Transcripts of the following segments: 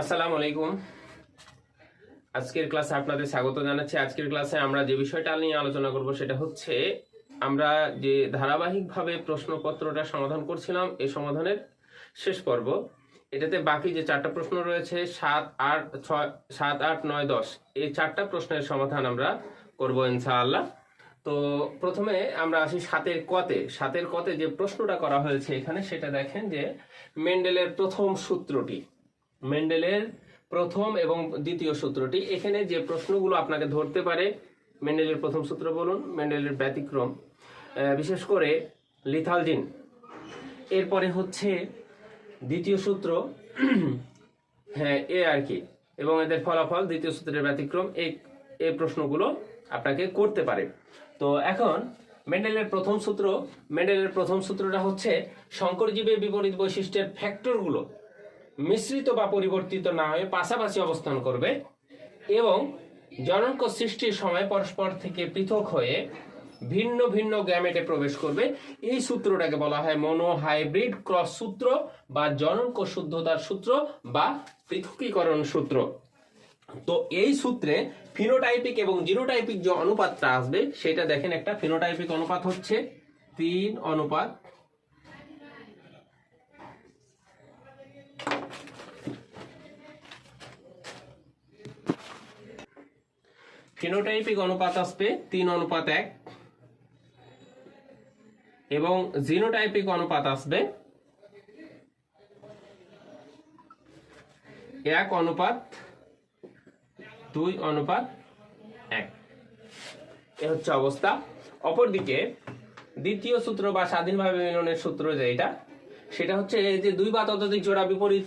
আসসালামু আলাইকুম। আজকের ক্লাসে আপনাদের স্বাগত জানাচ্ছি। আজকের ক্লাসে আমরা যে বিষয়টা নিয়ে আলোচনা করব সেটা হচ্ছে, আমরা যে ধারাবাহিকভাবে প্রশ্নপত্রটা সমাধান করছিলাম এই সমাধানের শেষ পর্ব। এটাতে বাকি যে চারটা প্রশ্ন রয়েছে, সাত আট ছয়, সাত আট নয় দশ, এই চারটা প্রশ্নের সমাধান আমরা করব ইনশাআল্লাহ। তো প্রথমে আমরা আসি সাতের কতে। সাতের কতে যে প্রশ্নটা করা হয়েছে এখানে, সেটা দেখেন যে মেন্ডেলের প্রথম সূত্রটি। মেন্ডেলের প্রথম এবং দ্বিতীয় সূত্রটি। এখানে যে প্রশ্নগুলো আপনাকে ধরতে পারে মেন্ডেলের প্রথম সূত্র বলুন মেন্ডেলের ব্যতিক্রম। বিশেষ করে লিথালজিন। এরপরে হচ্ছে দ্বিতীয় সূত্র। হ্যাঁ এ আর কি। এবং এদের ফলাফল, দ্বিতীয় সূত্রের ব্যতিক্রম, এই এই প্রশ্নগুলো আপনাকে করতে পারে। তো এখন মেন্ডেলের প্রথম সূত্র মেন্ডেলের প্রথম সূত্রটা হচ্ছে, শঙ্করজীবের বিপরীত বৈশিষ্ট্যের ফ্যাক্টরগুলো মিশ্রিত বা পরিবর্তিত না হয়ে পাশাপাশি অবস্থান করবে এবং জননক সৃষ্টির সময় পরস্পর থেকে পৃথক হয়ে ভিন্ন ভিন্ন গ্যামেটে প্রবেশ করবে। এই সূত্রটাকে বলা হয় মনো হাইব্রিড ক্রস সূত্র বা জননক শুদ্ধতার সূত্র বা পৃথকীকরণ সূত্র। তো এই সূত্রে ফিনোটাইপিক এবং জিনোটাইপিক যে অনুপাতটা আসবে, সেটা দেখেন একটা ফিনোটাইপিক অনুপাত হচ্ছে তিন অনুপাত ফিনোটাইপিক অনুপাত আসবে তিন অনুপাত এক। এবং জিনোটাইপিক অনুপাত আসবে এক অনুপাত দুই অনুপাত এক। এ হচ্ছে অবস্থা। অপরদিকে দ্বিতীয় সূত্র বা স্বাধীনভাবে মিলনের সূত্র যে যেটা সেটা হচ্ছে যে দুই বা ততোধিক জোড়া বিপরীত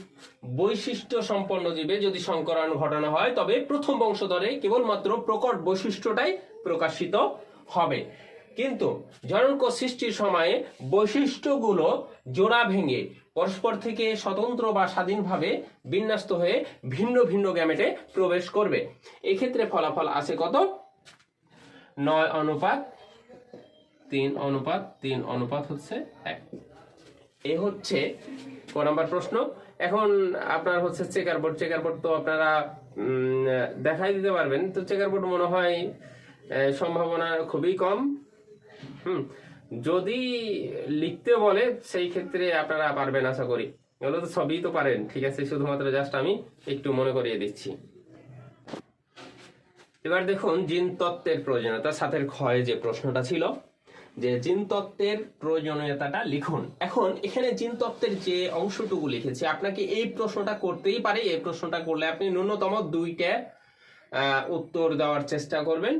বৈশিষ্ট্য সম্পন্ন জীবে যদি সংকরণ ঘটানো হয়, তবে প্রথম বংশধরে কেবলমাত্র প্রকট বৈশিষ্ট্যটাই প্রকাশিত হবে। কিন্তু জনক সৃষ্টির সময়ে বৈশিষ্ট্যগুলো জোড়া ভেঙে পরস্পর থেকে স্বতন্ত্র বা স্বাধীনভাবে বিন্যস্ত হয়ে ভিন্ন ভিন্ন গ্যামেটে প্রবেশ করবে। এক্ষেত্রে ফলাফল আছে কত? নয় অনুপাত, তিন অনুপাত তিন অনুপাত হচ্ছে এক। এ হচ্ছে ক নাম্বার প্রশ্ন। এখন আপনার হচ্ছে চেকার বোর্ড চেকার বোর্ড তো আপনারা দেখাই দিতে পারবেন। তো চেকার বোর্ড মনে হয় সম্ভাবনা খুবই কম। হুম, যদি লিখতে বলে, সেই ক্ষেত্রে আপনারা পারবেন আশা করি। এগুলো তো সবই তো পারেন, ঠিক আছে? শুধুমাত্র জাস্ট আমি একটু মনে করিয়ে দিচ্ছি। এবার দেখুন জিন তত্ত্বের প্রয়োজনীয়তা সাথের ক্ষয় যে প্রশ্নটা ছিল। যে জিন তত্ত্বের প্রয়োজনীয়তাটা লিখুন। এখন এখানে জিন তত্ত্বের যে অংশটুকু লিখেছি, আপনাকে এই প্রশ্নটা করতেই পারে। এই প্রশ্নটা করলে আপনি ন্যূনতম দুইটা উত্তর দেওয়ার চেষ্টা করবেন।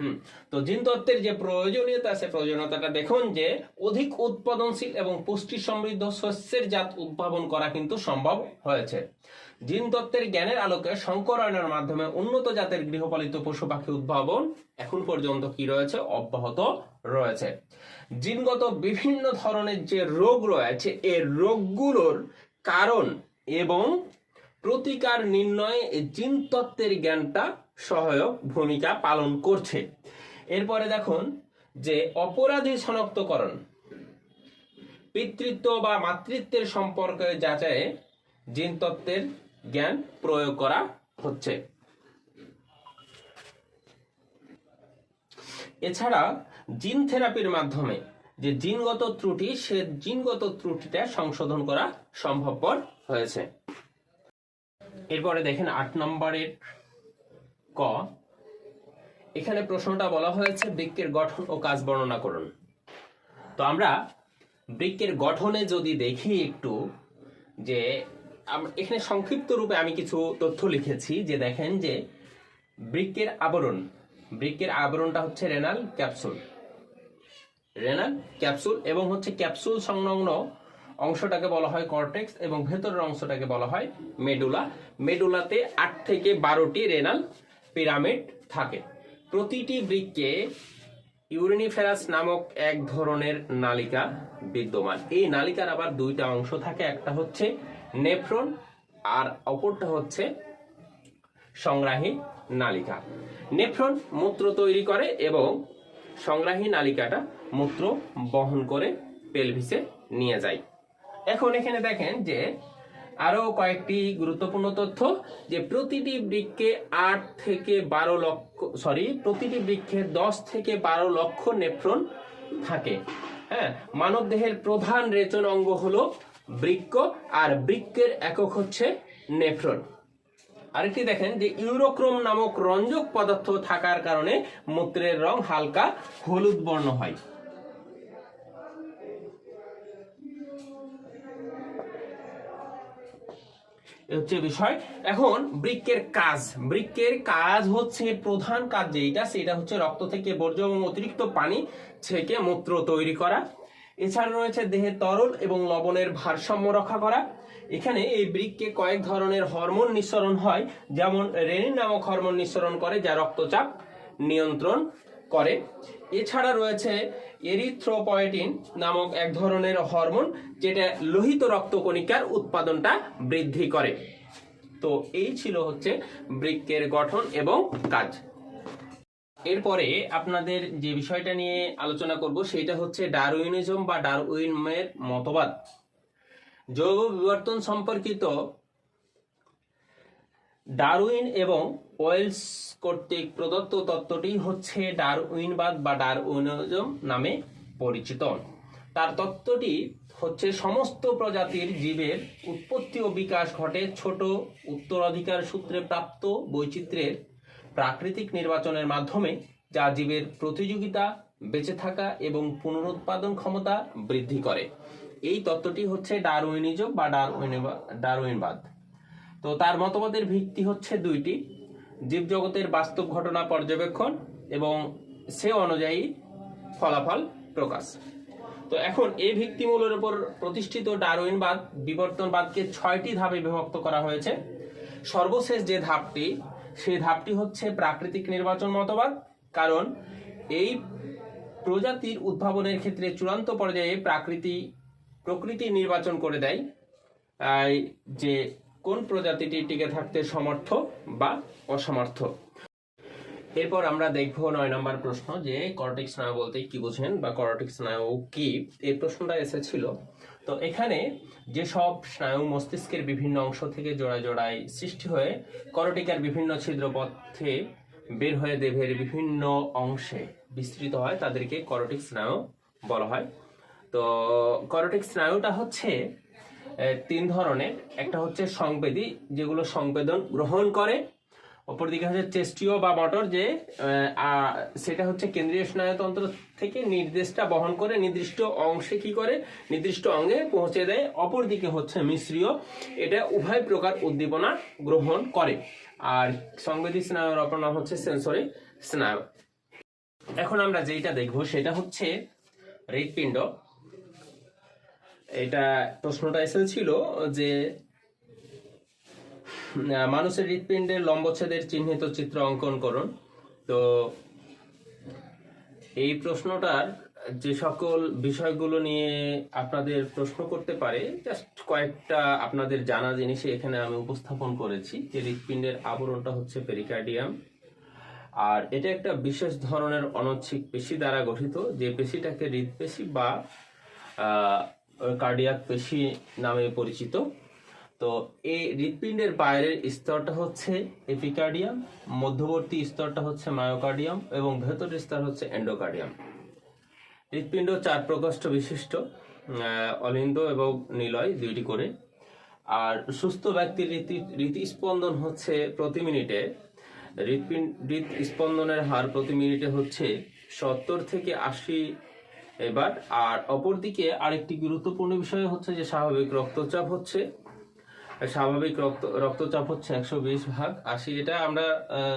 হুম। তো জিন তত্ত্বের যে প্রয়োজনীয়তা আছে প্রয়োজনীয়তাটা দেখুন যে অধিক উৎপাদনশীল এবং পুষ্টি সমৃদ্ধ শস্যের জাত উদ্ভাবন করা কিন্তু সম্ভব হয়েছে। জিন তত্ত্বের জ্ঞানের আলোকে সংকরায়নের মাধ্যমে উন্নত জাতের গৃহপালিত পশু পাখি উদ্ভাবন এখন পর্যন্ত কি রয়েছে? অব্যাহত রয়েছে। জিনগত বিভিন্ন ধরনের যে রোগ রয়েছে এই রোগগুলোর কারণ এবং প্রতিকার নির্ণয়ে জিন তত্ত্বের জ্ঞানটা সহায়ক ভূমিকা পালন করছে। এরপরে দেখুন যে অপরাধী শনাক্তকরণ। পিতৃত্ব বা মাতৃত্বের সম্পর্কে যাচাইয়ে জিন তত্ত্বের জ্ঞান প্রয়োগ করা হচ্ছে। এছাড়া জিন থেরাপির মাধ্যমে যে জিনগত ত্রুটি, সে জিনগত ত্রুটিটা সংশোধন করা সম্ভবপর হয়েছে। এরপরে দেখেন আট নম্বরের ক। এখানে প্রশ্নটা বলা হয়েছে, বৃক্কের গঠন ও কাজ বর্ণনা করুন। তো আমরা বৃক্কের গঠনে যদি দেখি একটু, যে এখানে সংক্ষিপ্ত রূপে আমি কিছু তথ্য লিখেছি, যে দেখেন যে বৃক্কের আবরণ বৃক্কের আবরণটা হচ্ছে রেনাল ক্যাপসুল। রেনাল ক্যাপসুল এবং হচ্ছে ক্যাপসুল সংলগ্ন অংশটাকে বলা হয় কর্টেক্স এবং ভেতরের অংশটাকে বলা হয় মেডুলা। মেডুলাতে আট থেকে বারোটি রেনাল পিরামিড থাকে। প্রতিটি বৃক্কে ইউরিনিফেরাস নামক এক ধরনের নালিকা বিদ্যমান। এই নালিকার আবার দুইটা অংশ থাকে, একটা হচ্ছে নেফ্রন আর অপরটা হচ্ছে সংগ্রাহী। নালিকা। নেফ্রন মূত্র তৈরি করে এবং সংগ্রাহী নালিকাটা মূত্র বহন করে পেলভিসে নিয়ে যায়। এখন এখানে দেখেন যে আরও কয়েকটি গুরুত্বপূর্ণ তথ্য যে প্রতিটি বৃক্ষে আট থেকে বারো লক্ষ সরি প্রতিটি বৃক্ষে দশ থেকে বারো লক্ষ নেফ্রন থাকে। হ্যাঁ মানব দেহের প্রধান রেচন অঙ্গ হলো বৃক্ক, আর বৃক্কের একক হচ্ছে নেফ্রন আরেকটি দেখেন যে ইউরোক্রোম নামক রঞ্জক পদার্থ থাকার কারণে মূত্রের রং হালকা হলুদ বর্ণ হয়। হচ্ছে বিষয়। এখন বৃক্কের কাজ। বৃক্কের কাজ হচ্ছে প্রধান কাজ যেটা সেটা হচ্ছে রক্ত থেকে বর্জ্য এবং অতিরিক্ত পানি ছেঁকে মূত্র তৈরি করা। এছাড়া রয়েছে দেহে তরল এবং লবণের ভারসাম্য রক্ষা করা। এখানে এই বৃক্কে কয়েক ধরনের হরমোন নিঃসরণ হয়, যেমন রেনিন নামক হরমোন নিঃসরণ করে, যা রক্তচাপ নিয়ন্ত্রণ করে। এছাড়া রয়েছে এরিথ্রোপয়েটিন নামক এক ধরনের হরমোন, যেটা লোহিত রক্তকণিকার উৎপাদনটা বৃদ্ধি করে। তো এই ছিল হচ্ছে বৃক্কের গঠন এবং কাজ। এরপরে আপনাদের যে বিষয়টা নিয়ে আলোচনা করব, সেটা হচ্ছে ডারউইনিজম বা ডারউইনের মতবাদ। জৈব বিবর্তন সম্পর্কিত ডারউইন এবং ওয়েলস কর্তৃক প্রদত্ত তত্ত্বটি হচ্ছে ডারউইনবাদ বা ডারউইনিজম নামে পরিচিত। তার তত্ত্বটি হচ্ছে, সমস্ত প্রজাতির জীবের উৎপত্তি ও বিকাশ ঘটে ছোট উত্তরাধিকার সূত্রে প্রাপ্ত বৈচিত্র্যের প্রাকৃতিক নির্বাচনের মাধ্যমে যা জীবের প্রতিযোগিতা, বেঁচে থাকা এবং পুনরুৎপাদন ক্ষমতা বৃদ্ধি করে। এই তত্ত্বটি হচ্ছে ডারউইনিজম বা ডারউইনবা- ডারউইনবাদ। তো তার মতবাদের ভিত্তি হচ্ছে দুইটি। জীবজগতের বাস্তব ঘটনা পর্যবেক্ষণ এবং সে অনুযায়ী ফলাফল প্রকাশ। তো এখন এই ভিত্তিমূলের উপর প্রতিষ্ঠিত ডারউইনবাদ, বিবর্তনবাদকে ছয়টি ধাপে বিভক্ত করা হয়েছে। সর্বশেষ যে ধাপটি সেই ধাপটি হচ্ছে প্রাকৃতিক নির্বাচন মতবাদ, কারণ এই প্রজাতির উদ্ভাবনের ক্ষেত্রে চূড়ান্ত পর্যায়ে প্রাকৃতি, প্রকৃতি নির্বাচন করে দেয় যে কোন প্রজাতিটি টিকে থাকতে সমর্থ বা অসমর্থ। এরপর আমরা দেখব নয় নম্বর প্রশ্ন, যে করটিক স্নায়ু বলতে কি বোঝেন বা করটিক স্নায়ু কি? এই প্রশ্নটা এসেছিল। তো এখানে যে সব স্নায়ু মস্তিষ্কের বিভিন্ন অংশ থেকে জোড়ায় জোড়ায় সৃষ্টি হয়ে করটিকার বিভিন্ন ছিদ্র পথে বের হয়ে দেহের বিভিন্ন অংশে বিস্তৃত হয়, তাদেরকে করটিক স্নায়ু বলা হয়। তো করটিক স্নায়ুটা হচ্ছে তিন ধরনের। একটা হচ্ছে সংবেদী, যেগুলো সংবেদন গ্রহণ করে অপরদিকে হচ্ছে চেস্টীয় বা মটর যে সেটা হচ্ছে কেন্দ্রীয় স্নায়ুতন্ত্র থেকে নির্দেশটা বহন করে নির্দিষ্ট অংশে কি করে? নির্দিষ্ট অঙ্গে পৌঁছে দেয়। অপরদিকে হচ্ছে মিশ্রীয়। এটা উভয় প্রকার উদ্দীপনা গ্রহণ করে। আর সংবেদী স্নায়ুর অপর নাম হচ্ছে সেন্সরি স্নায়ু। এখন আমরা যেটা দেখব, সেটা হচ্ছে হৃৎপিণ্ড। এটা প্রশ্নটা এসেছিল যে মানুষের হৃৎপিণ্ডের লম্বচ্ছেদের চিহ্নিত চিত্র অঙ্কন করুন। তো এই প্রশ্নটার যে সকল বিষয়গুলো নিয়ে আপনাদের প্রশ্ন করতে পারে জাস্ট কয়েকটা আপনাদের জানা জিনিস এখানে আমি উপস্থাপন করেছি, যে হৃৎপিণ্ডের আবরণটা হচ্ছে পেরিকার্ডিয়াম আর এটা একটা বিশেষ ধরনের অনচ্ছিক পেশি দ্বারা গঠিত, যে পেশিটাকে হৃদপেশি বা কার্ডিয়াক পেশি নামে পরিচিত। তো এই হৃৎপিণ্ডের বাইরের স্তরটা হচ্ছে এপিকার্ডিয়াম, মধ্যবর্তী স্তরটা হচ্ছে মায়োকার্ডিয়াম এবং ভেতরের স্তর হচ্ছে এন্ডোকার্ডিয়াম। হৃৎপিণ্ড চার প্রকোষ্ঠ বিশিষ্ট অলিন্দ এবং নিলয় দুইটি করে। আর সুস্থ ব্যক্তির রীতি, রীতিস্পন্দন হচ্ছে প্রতি মিনিটে। হৃৎপিণ্ড, হৃৎস্পন্দনের হার প্রতি মিনিটে হচ্ছে সত্তর থেকে আশি এবার। আর অপরদিকে আরেকটি গুরুত্বপূর্ণ বিষয় হচ্ছে যে স্বাভাবিক রক্তচাপ হচ্ছে। স্বাভাবিক রক্ত, রক্তচাপ হচ্ছে একশো বিশ ভাগ। আশি এটা আমরা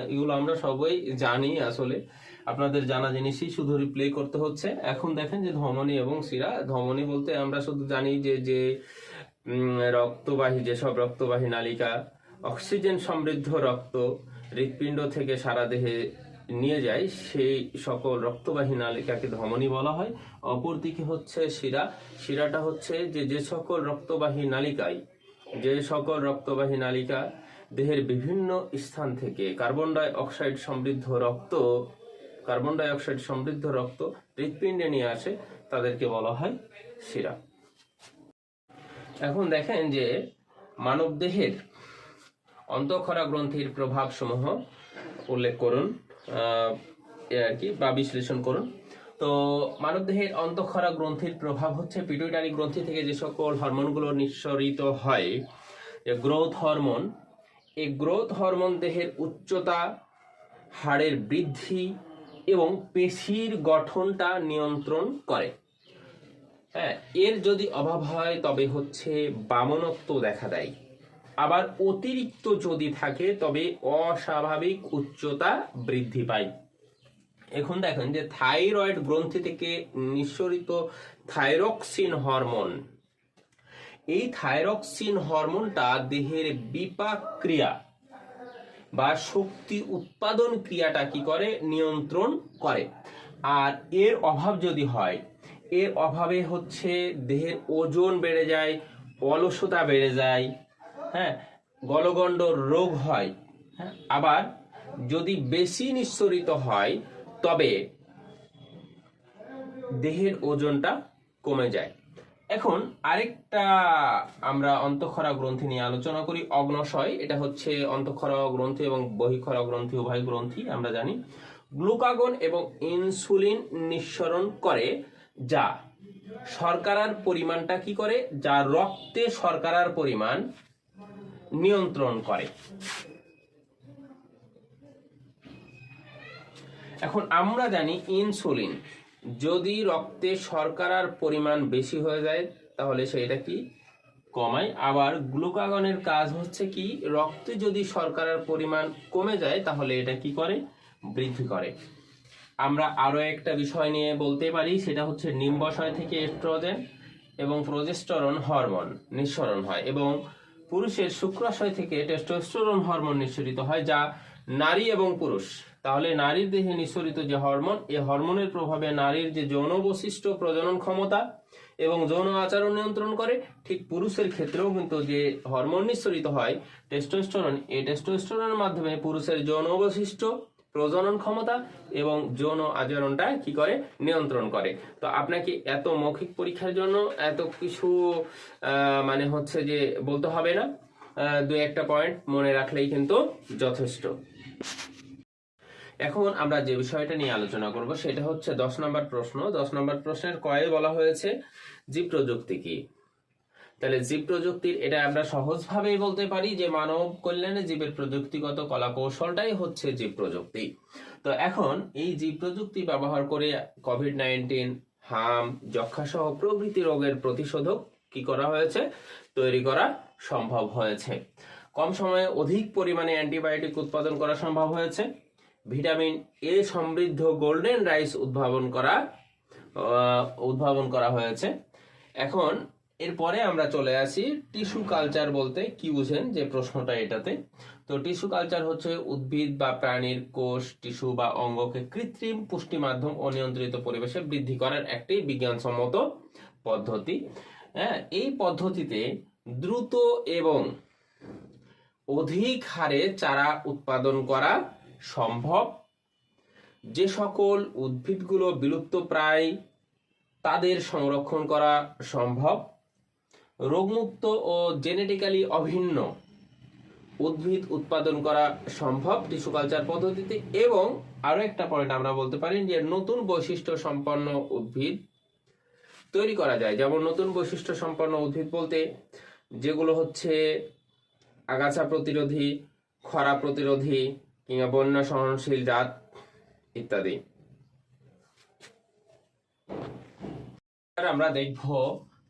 এগুলো আমরা সবাই জানি আসলে। আপনাদের জানা জিনিসই শুধু রিপ্লে করতে হচ্ছে। এখন দেখেন যে ধমনী এবং শিরা। ধমনী বলতে আমরা শুধু জানি যে যে রক্তবাহী, যেসব রক্তবাহী নালিকা, অক্সিজেন সমৃদ্ধ রক্ত হৃৎপিণ্ড থেকে সারা দেহে নিয়ে যায়, সেই সকল রক্তবাহী নালিকাকে ধমনী বলা হয়। অপরদিকে হচ্ছে শিরা। শিরাটা হচ্ছে যে যে সকল রক্তবাহী নালিকায় যে সকল রক্তবাহী নালিকা দেহের বিভিন্ন স্থান থেকে কার্বন ডাই অক্সাইড সমৃদ্ধ রক্ত কার্বন ডাই অক্সাইড সমৃদ্ধ রক্ত হৃৎপিণ্ডে নিয়ে আসে, তাদেরকে বলা হয় শিরা। এখন দেখেন যে মানবদেহের অন্তঃক্ষরা গ্রন্থির প্রভাব সমূহ উল্লেখ করুন এ আর কি, বা বিশ্লেষণ করুন। তো মানবদেহের অন্তঃক্ষরা গ্রন্থির প্রভাব হচ্ছে পিটুইটারি গ্রন্থি থেকে যে সকল হরমোনগুলো নিঃসরিত হয় গ্রোথ হরমোন, এই গ্রোথ হরমোন দেহের উচ্চতা, হাড়ের বৃদ্ধি এবং পেশির গঠনটা নিয়ন্ত্রণ করে। হ্যাঁ এর যদি অভাব হয় তবে হচ্ছে বামনত্ব দেখা দেয়। আবার অতিরিক্ত যদি থাকে তবে অস্বাভাবিক উচ্চতা বৃদ্ধি পায়। এখন দেখেন যে থাইরয়েড গ্রন্থি থেকে নিঃসরিত থাইরক্সিন হরমোন। এই থাইরক্সিন হরমোনটা দেহের বিপাক ক্রিয়া বা শক্তি উৎপাদন ক্রিয়াটা কি করে? নিয়ন্ত্রণ করে। আর এর অভাব যদি হয়, এর অভাবে হচ্ছে দেহের ওজন বেড়ে যায়, অলসতা বেড়ে যায় হ্যাঁ গলগণ্ড রোগ হয় হ্যাঁ আবার যদি বেশি নিঃসরিত হয় তবে দেহের ওজনটা কমে যায়। এখন আরেকটা আমরা অন্তঃক্ষরা গ্রন্থি নিয়ে আলোচনা করি, অগ্নশয়। এটা হচ্ছে অন্তঃক্ষরা গ্রন্থি এবং বহিঃক্ষরা গ্রন্থি, উভয় গ্রন্থি, আমরা জানি। গ্লুকাগন এবং ইনসুলিন নিঃসরণ করে, যা শর্করার পরিমাণটা কি করে? যা রক্তে শর্করার পরিমাণ নিয়ন্ত্রণ করে। এখন আমরা জানি ইনসুলিন। যদি রক্তে শর্করার পরিমাণ বেশি হয়ে যায়, তাহলে সেটা কি? কমায়। আবার গ্লুকাগনের কাজ হচ্ছে কি? রক্তে যদি শর্করার পরিমাণ কমে যায়, তাহলে এটা কি করে? বৃদ্ধি করে। আমরা আরও একটা বিষয় নিয়ে বলতে পারি, সেটা হচ্ছে নিম্বশয় থেকে এস্ট্রোজেন এবং প্রজেস্টেরন হরমোন নিঃসরণ হয় এবং পুরুষের শুক্রাশয় থেকে টেস্টোস্টেরন হরমোন নিঃসরিত হয়, যা নারী এবং পুরুষ। তাহলে নারীর দেহে নিঃসরিত যে হরমোন এই হরমোনের প্রভাবে নারীর যে যৌন বৈশিষ্ট্য প্রজনন ক্ষমতা এবং যৌন আচরণ নিয়ন্ত্রণ করে, ঠিক পুরুষের ক্ষেত্রেও কিন্তু যে হরমোন নিঃসরিত হয় টেস্টোস্টেরন এই টেস্টোস্টেরনের মাধ্যমে পুরুষের যৌন বৈশিষ্ট্য প্রজনন ক্ষমতা এবং যৌন আচরণটা কি করে? নিয়ন্ত্রণ করে। তো আপনাকে এত মৌখিক পরীক্ষার জন্য এত কিছু মানে হচ্ছে যে বলতে হবে না। দু একটা পয়েন্ট মনে রাখলেই কিন্তু যথেষ্ট। এখন আমরা যে বিষয়টা নিয়ে আলোচনা করব সেটা হচ্ছে দশ নম্বর প্রশ্ন। দশ নম্বর প্রশ্নের কয়ে বলা হয়েছে, জীব প্রযুক্তি কি? তাহলে জীব প্রযুক্তির এটা আমরা সহজভাবেই বলতে পারি যে মানব কল্যাণে জীবের প্রযুক্তিগত কলা কৌশলটাই হচ্ছে জীব প্রযুক্তি। তো এখন এই জীব প্রযুক্তি ব্যবহার করে কোভিড নাইন্টিন হাম যক্ষা সহ প্রভৃতি রোগের প্রতিষেধক কি করা হয়েছে? তৈরি করা সম্ভব হয়েছে। কম সময়ে অধিক পরিমাণে অ্যান্টিবায়োটিক উৎপাদন করা সম্ভব হয়েছে। ভিটামিন এ সমৃদ্ধ গোল্ডেন রাইস উদ্ভাবন করা উদ্ভাবন করা হয়েছে। এখন, এরপরে আমরা চলে আসি টিস্যু কালচার বলতে কি বুঝেন যে প্রশ্নটা এটাতে। তো টিস্যু কালচার হচ্ছে উদ্ভিদ বা প্রাণীর কোষ, টিস্যু বা অঙ্গকে কৃত্রিম পুষ্টি মাধ্যম অনিয়ন্ত্রিত পরিবেশে বৃদ্ধি করার একটি বিজ্ঞানসম্মত পদ্ধতি। হ্যাঁ এই পদ্ধতিতে দ্রুত এবং অধিক হারে চারা উৎপাদন করা সম্ভব? যে সকল উদ্ভিদগুলো বিলুপ্ত প্রায়, তাদের সংরক্ষণ করা সম্ভব? রোগমুক্ত ও জেনেটিক্যালি অভিন্ন উদ্ভিদ উৎপাদন করা সম্ভব টিস্যু কালচার পদ্ধতিতে? এবং আরও একটা পয়েন্ট আমরা বলতে পারি যে নতুন বৈশিষ্ট্য সম্পন্ন উদ্ভিদ তৈরি করা যায়। যেমন নতুন বৈশিষ্ট্য সম্পন্ন উদ্ভিদ বলতে যেগুলো হচ্ছে আগাছা প্রতিরোধী, খরা প্রতিরোধী কিংবা বন্যা সহনশীল জাত ইত্যাদি। আমরা দেখব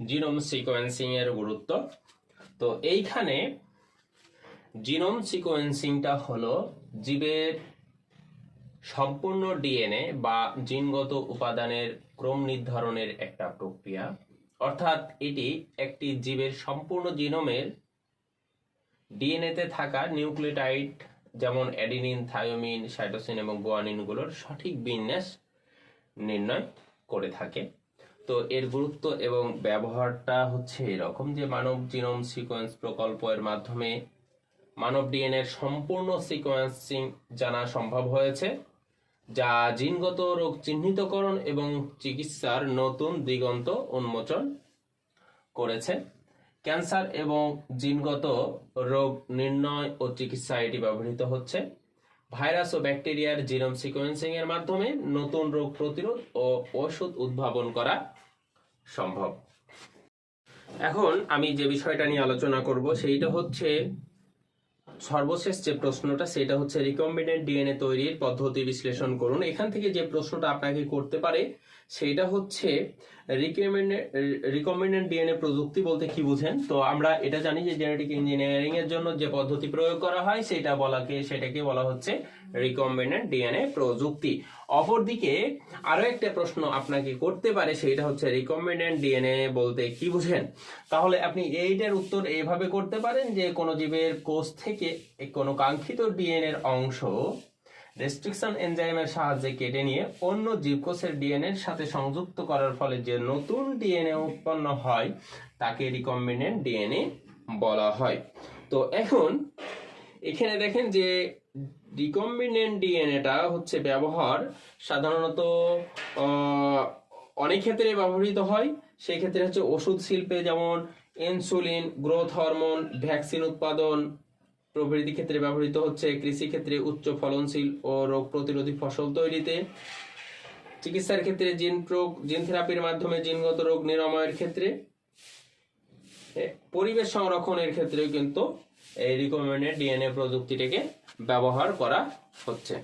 জিনোম সিকোয়েন্সিং এর গুরুত্ব। তো এইখানে জিনোম সিকোয়েন্সিংটা হলো জীবের সম্পূর্ণ ডিএনএ বা জিনগত উপাদানের ক্রম নির্ধারণের একটা প্রক্রিয়া। অর্থাৎ এটি একটি জীবের সম্পূর্ণ জিনোমের ডিএনএতে থাকা নিউক্লিওটাইড যেমন অ্যাডিনিন, থায়োমিন, সাইটোসিন এবং গুয়ানিনগুলোর সঠিক বিন্যাস নির্ণয় করে থাকে। তো এর গুরুত্ব এবং ব্যবহারটা হচ্ছে এরকম যে মানব জিনোম সিকোয়েন্স প্রকল্পের মাধ্যমে মানব ডিএনএর সম্পূর্ণ সিকোয়েন্সিং জানা সম্ভব হয়েছে, যা জিনগত রোগ চিহ্নিতকরণ এবং চিকিৎসার নতুন দিগন্ত উন্মোচন করেছে। ক্যান্সার এবং জিনগত রোগ নির্ণয় ও চিকিৎসা এটি ব্যবহৃত হচ্ছে। ভাইরাস ও ব্যাকটেরিয়ার জিনোম সিকোয়েন্সিং এর মাধ্যমে নতুন রোগ প্রতিরোধ ও ওষুধ উদ্ভাবন করা সম্ভব। এখন আমি যে বিষয়টা নিয়ে আলোচনা করব সেইটা হচ্ছে সর্বশেষ যে প্রশ্নটা, সেটা হচ্ছে রিকম্বিনেন্ট ডিএনএ তৈরির পদ্ধতি বিশ্লেষণ করুন। এখান থেকে যে প্রশ্নটা আপনাকে করতে পারে সেটা হচ্ছে রিকম্বিনেন্ট ডিএনএ প্রযুক্তি বলতে কি বুঝেন? তো আমরা এটা জানি যে জেনেটিক ইঞ্জিনিয়ারিং এর জন্য যে পদ্ধতি প্রয়োগ করা হয়, সেটা বলাকে, সেটাকে বলা হচ্ছে রিকম্বিনেন্ট ডিএনএ প্রযুক্তি। অপরদিকে আরও একটা প্রশ্ন আপনাকে করতে পারে সেটা হচ্ছে রিকম্বিনেন্ট ডিএনএ বলতে কি বুঝেন? তাহলে আপনি এইটার উত্তর এইভাবে করতে পারেন যে কোনো জীবের কোষ থেকে কোনো কাঙ্ক্ষিত ডিএনএ এর অংশ রেস্ট্রিকশন এনজাইমের সাহায্যে কেটে নিয়ে অন্য জীবকোষের ডিএনএ এর সাথে সংযুক্ত করার ফলে যে নতুন ডিএনএ উৎপন্ন হয়, তাকে রিকম্বিনেন্ট ডিএনএ বলা হয়। তো এখন এখানে দেখেন যে রিকম্বিনেন্ট ডিএনএটা হচ্ছে ব্যবহার সাধারণত অনেক ক্ষেত্রে ব্যবহৃত হয়। সেই ক্ষেত্রে হচ্ছে ওষুধ শিল্পে যেমন ইনসুলিন গ্রোথ হরমোন ভ্যাকসিন উৎপাদন প্রভৃতি ক্ষেত্রে ব্যবহৃত হচ্ছে কৃষি ক্ষেত্রে উচ্চ ফলনশীল ও রোগ প্রতিরোধী ফসল তৈরিতে। চিকিৎসার ক্ষেত্রে জিন প্রোগ, জিন থেরাপির মাধ্যমে জিনগত রোগ নিরাময়ের ক্ষেত্রে। পরিবেশ সংরক্ষণের ক্ষেত্রেও কিন্তু এই রিকমেন্ডেড ডিএনএ প্রযুক্তিটাকে ব্যবহার করা হচ্ছে।